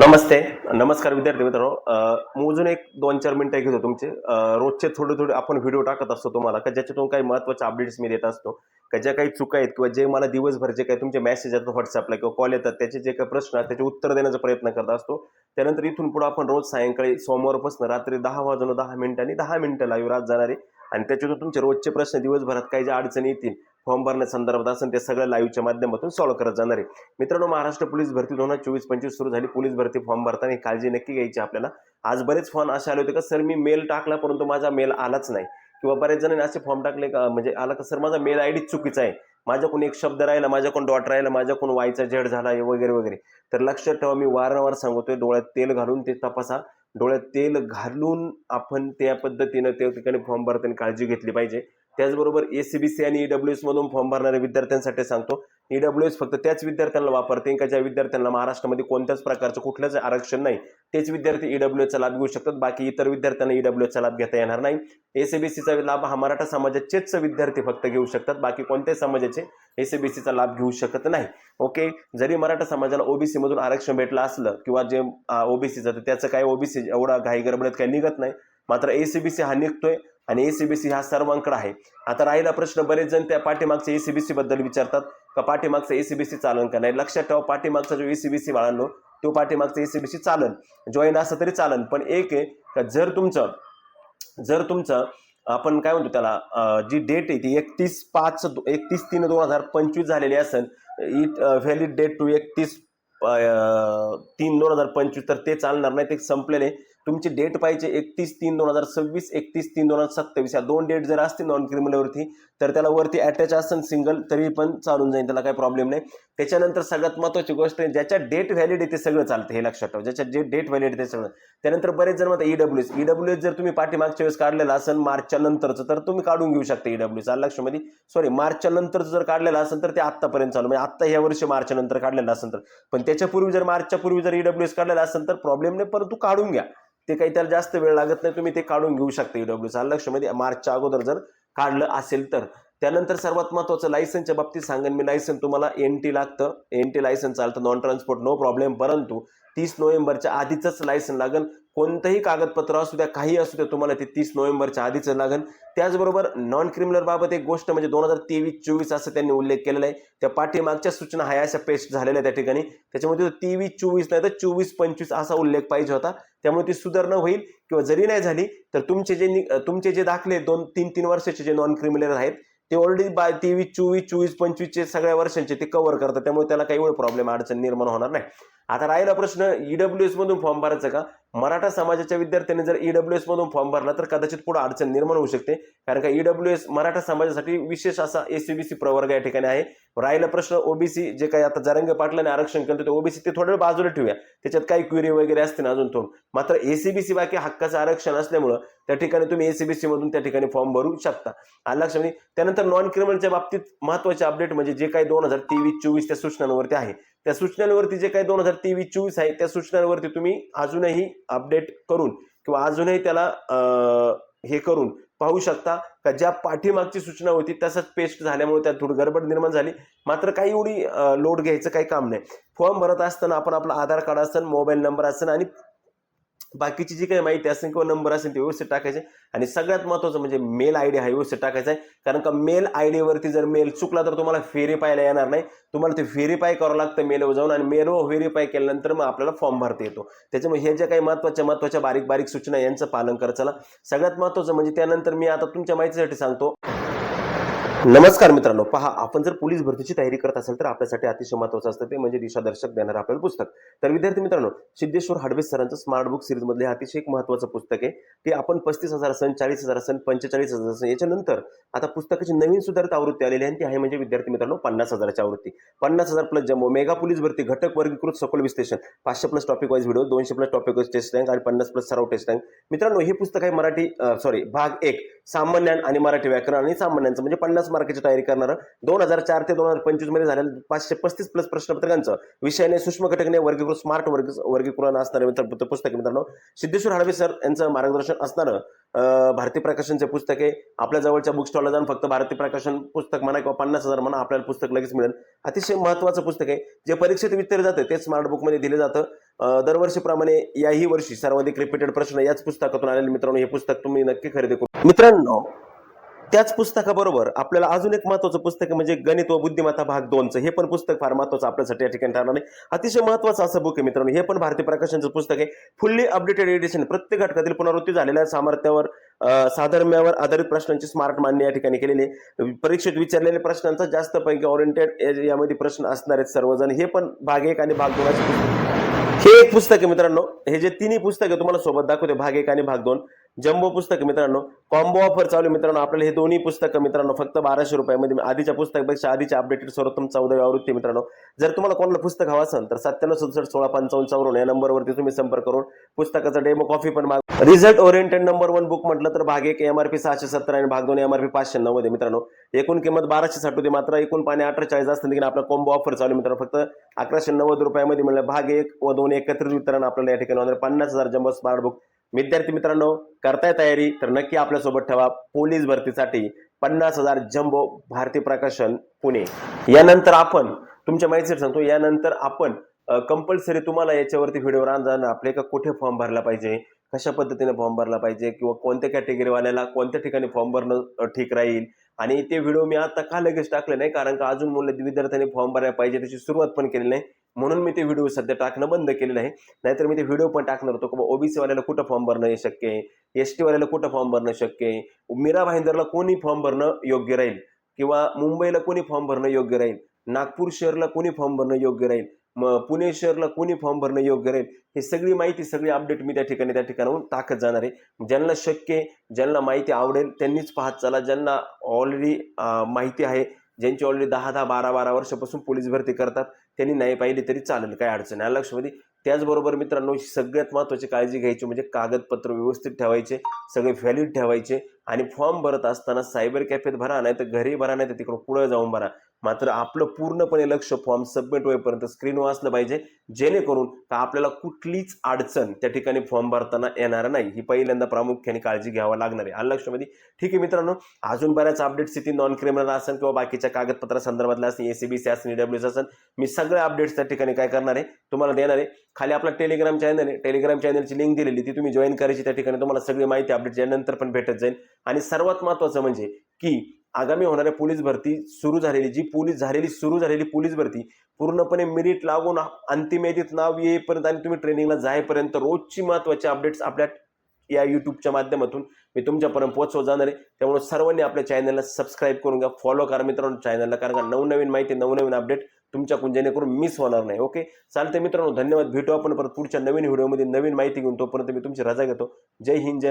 नमस्ते. नमस्कार विद्यार्थी मित्रांनो. मोजून एक दोन चार मिनिटं घेतो तुमचे. रोजचे थोडे थोडे आपण व्हिडिओ टाकत असतो तुम्हाला का ज्याच्यातून काही महत्त्वाच्या अपडेट्स मी देत असतो का ज्या काही चुका आहेत किंवा जे मला दिवसभर जे काही तुमचे मेसेज येतात व्हॉट्सअपला किंवा कॉल येतात त्याचे जे काही प्रश्न आहेत त्याचे उत्तर देण्याचा प्रयत्न करत असतो. त्यानंतर इथून पुढे आपण रोज सायंकाळी सोमवारपासून रात्री दहा वाजून दहा मिनिटांनी दहा मिनिटं लाईव्ह रात जाणारे. आणि त्याच्यातून तुमचे रोजचे प्रश्न दिवसभरात काही ज्या अडचणी येतील फॉर्म भरण्यासंदर्भात असेल ते सगळं लाईव्हच्या माध्यमातून सॉल्व्ह करत जाणार आहे. मित्रांनो महाराष्ट्र पोलीस भरती दोन हजार चोवीस पंचवीस सुरू झाली. पोलीस भरती फॉर्म भरताना काळजी नक्की घ्यायची आपल्याला. आज बरेच फोन असे आले होते का सर मी मेल टाकला परंतु माझा मेल आलाच नाही. किंवा बरेच जणांनी असे फॉर्म टाकले का म्हणजे आला का सर माझा मेल आय डी चुकीचा आहे. माझ्याकडून एक शब्द राहिला माझ्याकडून डॉट राहिला माझ्याकडून वायचा झेड झाला आहे वगैरे वगैरे. तर लक्षात ठेवा मी वारंवार सांगतोय डोळ्यात तेल घालून ते तपासा. डोळ्यात तेल घालून आपण त्या पद्धतीनं त्या ठिकाणी फॉर्म भरताना काळजी घेतली पाहिजे. त्याचबरोबर ए सी बी सी आणि ईडब्ल्यू एस मधून फॉर्म भरणाऱ्या विद्यार्थ्यांसाठी सांगतो. ईडब्ल्यू एस फक्त त्याच विद्यार्थ्यांना वापरते का ज्या विद्यार्थ्यांना महाराष्ट्रामध्ये कोणत्याच प्रकारचं कुठलंच आरक्षण नाही. तेच विद्यार्थी ईडब्ल्यू चा लाभ घेऊ शकतात. बाकी इतर विद्यार्थ्यांना ईडब्ल्यू चा लाभ घेता येणार नाही. एसीबीसीचा लाभ हा मराठा समाजाचेच विद्यार्थी फक्त घेऊ शकतात. बाकी कोणत्याही समाजाचे एसीबीसीचा लाभ घेऊ शकत नाही. ओके जरी मराठा समाजाला ओबीसी मधून आरक्षण भेटलं असलं किंवा जे ओबीसीचं तर त्याचं काय ओबीसी एवढा घाई गडबडीत काही निघत नाही. मात्र एसीबीसी हा निघतोय. आणि एसीबीसी हा सर्वांकडे आहे. आता राहिला प्रश्न बरेच जण त्या पाठीमागच्या एसीबीसी बद्दल विचारतात का पाठीमागचं एसीबीसी चालन का नाही? लक्षात ठेवा पाठीमागचा जो एसीबीसी बाळांनो तो पाठीमागचा एसीबीसी चालन. जॉईन असं तरी चालन पण एक आहे का जर तुमचं जर तुमचं आपण काय म्हणतो त्याला जी डेट आहे ती एकतीस पाच एकतीस तीन दोन हजार पंचवीस झालेली असेल इट व्हॅलिड डेट टू एकतीस तीन दोन हजार पंचवीस तर ते चालणार नाही ते संपलेले. तुमची डेट पाहिजे एकतीस तीन दोन हजार सव्वीस एकतीस तीन दोन हजार सत्तावीस. या दोन डेट जर असतील नॉन क्रिमिनलवरती तर त्याला वरती अटॅच असेल सिंगल तरी पण चालून जाईल त्याला काही प्रॉब्लेम नाही. त्याच्यानंतर सगळ्यात महत्त्वाची गोष्ट आहे ज्याच्या डेट व्हॅलिड आहे ते सगळं चालतं हे लक्षात ठेवा. ज्याच्या जे डेट व्हॅलिड ते सगळं. त्यानंतर बरेच जण म्हणतात ईडब्ल्यू एस ईडब्ल्यू एस जर तुम्ही पाठीमागच्या वेळेस काढलेला असेल मार्चच्या नंतरचं तर तुम्ही काढून घेऊ शकता ईडब्ल्यू एस लक्षामध्ये सॉरी मार्चच्या नंतरचं जर काढलेलं असेल तर ते आत्तापर्यंत चालू. म्हणजे आत्ता ह्या वर्षी मार्चच्या नंतर काढलेलं असेल तर. पण त्याच्यापूर्वी जर मार्चच्या पूर्वी जर ईडब्ल्यू एस काढलेला असेल तर प्रॉब्लेम नाही परंतु काढून घ्या. ते काही त्याला जास्त वेळ लागत नाही तुम्ही ते काढून घेऊ शकता ईडब्ल्यूचा एस लक्षामध्ये मार्चच्या अगोदर जर काढलं असेल तर. त्यानंतर सर्वात महत्त्वाचं लायसनच्या बाबतीत सांगेन मी. लायसन तुम्हाला एन टी लागतं. एन टी लायसन चालतं नॉन ट्रान्सपोर्ट नो प्रॉब्लेम परंतु तीस नोव्हेंबरच्या आधीचंच लायसन लागेल. कोणतंही कागदपत्र असू द्या काही असू द्या तुम्हाला ते तीस नोव्हेंबरच्या आधीच लागेल. त्याचबरोबर नॉन क्रिमिनल बाबत एक गोष्ट म्हणजे दोन हजार तेवीस चोवीस असं त्यांनी उल्लेख केलेला आहे. त्या पाठीमागच्या सूचना ह्या अशा पेस्ट झालेल्या त्या ठिकाणी. त्याच्यामध्ये तेवीस चोवीस नाही तर चोवीस पंचवीस असा उल्लेख पाहिजे होता. त्यामुळे ती सुधारणा होईल किंवा जरी नाही झाली तर तुमचे जे नि- तुमचे जे दाखले दोन तीन तीन वर्षाचे जे नॉन क्रिमिनल आहेत ते ऑलरेडी बाय तेवीस चोवीस चोवीस पंचवीसचे सगळ्या वर्षांचे ते कव्हर करतात. त्यामुळे त्याला काही वेळ प्रॉब्लेम अडचण निर्माण होणार नाही. आता राहिला प्रश्न ईडब्ल्यू एस मधून फॉर्म भरायचा का? मराठा समाजाच्या विद्यार्थ्यांनी जर ईडब्ल्यू एस मधून फॉर्म भरला तर कदाचित पुढे अडचण निर्माण होऊ शकते. कारण का ईडब्ल्यू एस मराठा समाजासाठी विशेष असा एसीबीसी प्रवर्ग या ठिकाणी आहे. राहिला प्रश्न ओबीसी जे काही आता जरंगे पाटलाने आरक्षण केलं ते ओबीसी ते थोडं बाजूला ठेवूया. त्याच्यात काही क्वेरी वगैरे असतील अजून तो मात्र एसीबीसी बाकी हक्काचं आरक्षण असल्यामुळं त्या ठिकाणी तुम्ही एसीबीसी मधून त्या ठिकाणी फॉर्म भरू शकता. आलं त्यानंतर नॉन क्रिमिनलच्या बाबतीत महत्त्वाचे अपडेट म्हणजे जे काही दोन हजार तेवीस चोवीस त्या सूचनांवरती आहे. त्या सूचनांवरती जे काही दोन हजार तेवीस चोवीस आहे त्या सूचनांवरती तुम्ही अजूनही अपडेट करून किंवा अजूनही त्याला हे करून पाहू शकता का ज्या पाठीमागची सूचना होती तसंच पेस्ट झाल्यामुळे त्यात थोडी गडबड निर्माण झाली. मात्र काही एवढी लोड घ्यायचं काही काम नाही. फॉर्म भरत असताना आपण आपला आधार कार्ड असेल मोबाईल नंबर असेल आणि बाकीची जी काही माहिती असेल किंवा नंबर असेल ते व्यवस्थित टाकायचे. आणि सगळ्यात महत्त्वाचं म्हणजे मेल आय डी हा व्यवस्थित टाकायचा आहे. कारण का मेल आय डीवरती जर मेल चुकला तर तुम्हाला व्हेरीफायला येणार नाही. तुम्हाला ते व्हेरीफाय करावं लागतं मेलवर जाऊन आणि मेलवर व्हेरीफाय केल्यानंतर मग आपल्याला फॉर्म भरता येतो. त्याच्यामुळे हे ज्या काही महत्त्वाच्या महत्त्वाच्या बारीक बारीक सूचना यांचं पालन करत चला. सगळ्यात महत्त्वाचं म्हणजे त्यानंतर मी आता तुमच्या माहितीसाठी सांगतो. नमस्कार मित्रांनो. पहा आपण जर पोलीस भरतीची तयारी करत असेल तर आपल्यासाठी अतिशय महत्त्वाचं असतं ते म्हणजे दिशादर्शक देणारं आपल्याला पुस्तक. तर विद्यार्थी मित्रांनो सिद्धेश्वर हडवे सरांचं स्मार्ट बुक सिरीज मधले अतिशय एक महत्त्वाचं पुस्तक आहे. ते आपण पस्तीस हजार सन चाळीस हजार सन पंचेचाळीस हजार सन याच्यानंतर आता पुस्तकाची नवीन सुधारित आवृत्ती आलेली आहे ती आहे म्हणजे विद्यार्थी मित्रांनो पन्नास हजाराची आवृत्ती. पन्नास हजार प्लस जम्मो मेगा पोलीस भरती घटक वर्गीकृत सखोल विश्लेषण पाचशे प्लस टॉपिक वाईज व्हिडिओ दोनशे plus topic wise test rank आणि पन्नास प्लस सराव टेस्ट रँक मित्रांनो हे पुस्तक आहे मराठी सॉरी भाग एक सामान्य आणि मराठी व्याकरण आणि सामान्यांचं म्हणजे पन्नास मार्काची तयारी करणारं दोन हजार चार ते दोन हजार पंचवीसमध्ये झालेलं पाचशे पस्तीस प्लस प्रश्नपत्रकांचं विषयाने सूक्ष्म घटकने वर्गीकृत स्मार्ट वर्ग वर्गीकरण असणारे मित्र- पुस्तक मित्रांनो. सिद्धेश्वर हळवे सर यांचं मार्गदर्शन असणारं भारतीय भारती प्रकाशनचे पुस्तक आपल्या जवळच्या बुक स्टॉलला जाऊन फक्त भारती प्रकाशन पुस्तक म्हणा किंवा पन्नास हजार म्हणा आपल्याला पुस्तक लगेच मिळेल. अतिशय महत्वाचं पुस्तक आहे. जे परीक्षेत विचारलं जातं ते स्मार्ट बुकमध्ये दिलं जातं. दरवर्षीप्रमाणे याही वर्षी सर्वाधिक रिपीटेड प्रश्न याच पुस्तकातून आलेले मित्रांनो हे पुस्तक तुम्ही नक्की खरेदी करू. मित्रांनो त्याच पुस्तकाबरोबर आपल्याला अजून एक महत्वाचं पुस्तक म्हणजे गणित व बुद्धिमत्ता भाग दोनचं. हे पण पुस्तक फार महत्वाचं आपल्यासाठी या ठिकाणी ठरणार नाही. अतिशय महत्वाचं असं बुक आहे मित्रांनो. हे पण भारतीय प्रकाशनचं पुस्तक आहे. फुल्ली अपडेटेड एडिशन प्रत्येक घटकातील पुनरावृत्ती झालेल्या सामर्थ्यावर साधर्म्यावर आधारित प्रश्नांची स्मार्ट मांडणी या ठिकाणी केलेली आहे. परीक्षेत विचारलेल्या प्रश्नांचा जास्त पैकी ओरिएंटेड यामध्ये प्रश्न असणार आहेत सर्वजण. हे पण भाग एक आणि भाग दोनाचे हे एक पुस्तक आहे मित्रांनो. हे जे तिन्ही पुस्तक आहे तुम्हाला सोबत दाखवते. भाग एक आणि भाग दोन. जम्बो पुस्तक मित्रांनो. कॉम्बो ऑफर चालू आहे मित्रांनो. आपल्याला हे दोन्ही पुस्तकं मित्रांनो फक्त बाराशे रुपयामध्ये आधीच्या पुस्तकापेक्षा आधीच्या अपडेटेड सर्वोत्तम चौदावी आवृत्ती मित्रांनो. जर तुम्हाला कोणाला पुस्तक हवं असेल तर सत्त्याण्णव सदुसष्ट सोळा पंचावन्न चौरून या नंबरवरती तुम्ही संपर्क करून पुस्तकाचा डेमो कॉफी पण माग result oriented number one book म्हटलं तर भाग एक एमआरपी सहाशे सत्तर आणि भाग दोन एमआरपी पाचशे नव्वद मित्रांनो. एकूण किंमत बाराशे साठ होती. मात्र एकूण पाणी अठ्ठेचाळीस असतं. देखील आपला कॉम्बो ऑफर चालू मित्रांनो. फक्त अकराशे नव्वद रुपयामध्ये मिळणार भाग एक व दोन एकत्रित वितरण आपल्याला या ठिकाणी पन्नास हजार जम्बो स्मार्ट बुक विद्यार्थी मित्रांनो करताय तयारी तर नक्की आपल्यासोबत ठेवा पोलीस भरतीसाठी पन्नास हजार जम्बो भारतीय प्रकाशन पुणे. यानंतर आपण तुमच्या माहितीसाठी सांगतो यानंतर आपण कंपल्सरी तुम्हाला याच्यावरती व्हिडिओ राहणार आपले का कुठे फॉर्म भरला पाहिजे? कशा पद्धतीने फॉर्म भरला पाहिजे? किंवा कोणत्या कॅटेगरीवाल्याला कोणत्या ठिकाणी फॉर्म भरणं ठीक राहील? आणि ते व्हिडिओ मी आता का लगेच टाकले नाही? कारण का अजून मुलं विद्यार्थ्यांनी फॉर्म भरायला पाहिजे त्याची सुरुवात पण केली नाही. म्हणून मी ते व्हिडिओ सध्या टाकणं बंद केलेलं आहे. नाहीतर मी ते व्हिडिओ पण टाकणार होतो की ओबीसी वाल्याला कुठं फॉर्म भरणं हे शक्य आहे? एस टीवाल्याला कुठं फॉर्म भरणं शक्य आहे? मीरा भाईंदरला कोणी फॉर्म भरणं योग्य राहील? किंवा मुंबईला कोणी फॉर्म भरणं योग्य राहील? नागपूर शहरला कोणी फॉर्म भरणं योग्य राहील? मग पुणे शहरला कोणी फॉर्म भरणं योग्य राहील? हे सगळी माहिती सगळी अपडेट मी त्या ठिकाणी त्या ठिकाणाहून टाकत जाणार आहे. ज्यांना शक्य आहे ज्यांना माहिती आवडेल त्यांनीच पाहत चला. ज्यांना ऑलरेडी माहिती आहे ज्यांची ऑलरेडी दहा दहा बारा बारा वर्षापासून पोलीस भरती करतात त्यांनी नाही पाहिली तरी चालेल काय अडचण आहे लक्षमध्ये त्याचबरोबर मित्रांनो सगळ्यात महत्त्वाची काळजी घ्यायची म्हणजे कागदपत्र व्यवस्थित ठेवायचे सगळे व्हॅलिड ठेवायचे आणि फॉर्म भरत असताना सायबर कॅफेत भरा नाही तर घरी भरा नाही तर तिकडं पुढे जाऊन भरा. मात्र आपलं पूर्णपणे लक्ष फॉर्म सबमिट होईपर्यंत स्क्रीनवर असलं पाहिजे. जेणेकरून का आपल्याला कुठलीच अडचण त्या ठिकाणी फॉर्म भरताना येणार नाही. ही पहिल्यांदा प्रामुख्याने काळजी घ्यावं लागणार आहे. आलं लक्षामध्ये म्हणजे ठीक आहे मित्रांनो अजून बऱ्याच अपडेट्स येतील. नॉन क्रिमिनल असेल किंवा बाकीच्या कागदपत्रा संदर्भातल्या असेल एसीबीसी असेल डब्ल्यूस असेल मी सगळ्या अपडेट्स त्या ठिकाणी काय करणार आहे तुम्हाला देणार आहे. खाली आपला टेलिग्राम चॅनल आहे. टेलिग्राम चॅनलची लिंक दिलेली ती तुम्ही जॉईन करायची त्या ठिकाणी तुम्हाला सगळी माहिती अपडेट यानंतर पण भेटत जाईल. आणि सर्वात महत्त्वाचं म्हणजे की आगामी होणाऱ्या पोलीस भरती सुरू झालेली जी पोलीस झालेली सुरू झालेली पोलीस भरती पूर्णपणे मिरिट लागून अंतिम यादीत नाव येईपर्यंत आणि तुम्ही ट्रेनिंगला जाईपर्यंत रोजची महत्त्वाची अपडेट्स आपल्या या युट्यूबच्या माध्यमातून मी तुमच्यापर्यंत पोहोचवत जाणार आहे. त्यामुळे सर्वांनी आपल्या चॅनलला सबस्क्राईब करून घ्या फॉलो करा मित्रांनो चॅनलला कारण का नवनवीन माहिती नवनवीन अपडेट तुमच्या जेणेकरून मिस होणार नाही. ओके चालते मित्रांनो धन्यवाद. भेटू आपण परत पुढच्या नवीन व्हिडिओमध्ये नवीन माहिती घेऊन तोपर्यंत मी तुमची रजा घेतो. जय हिंद जय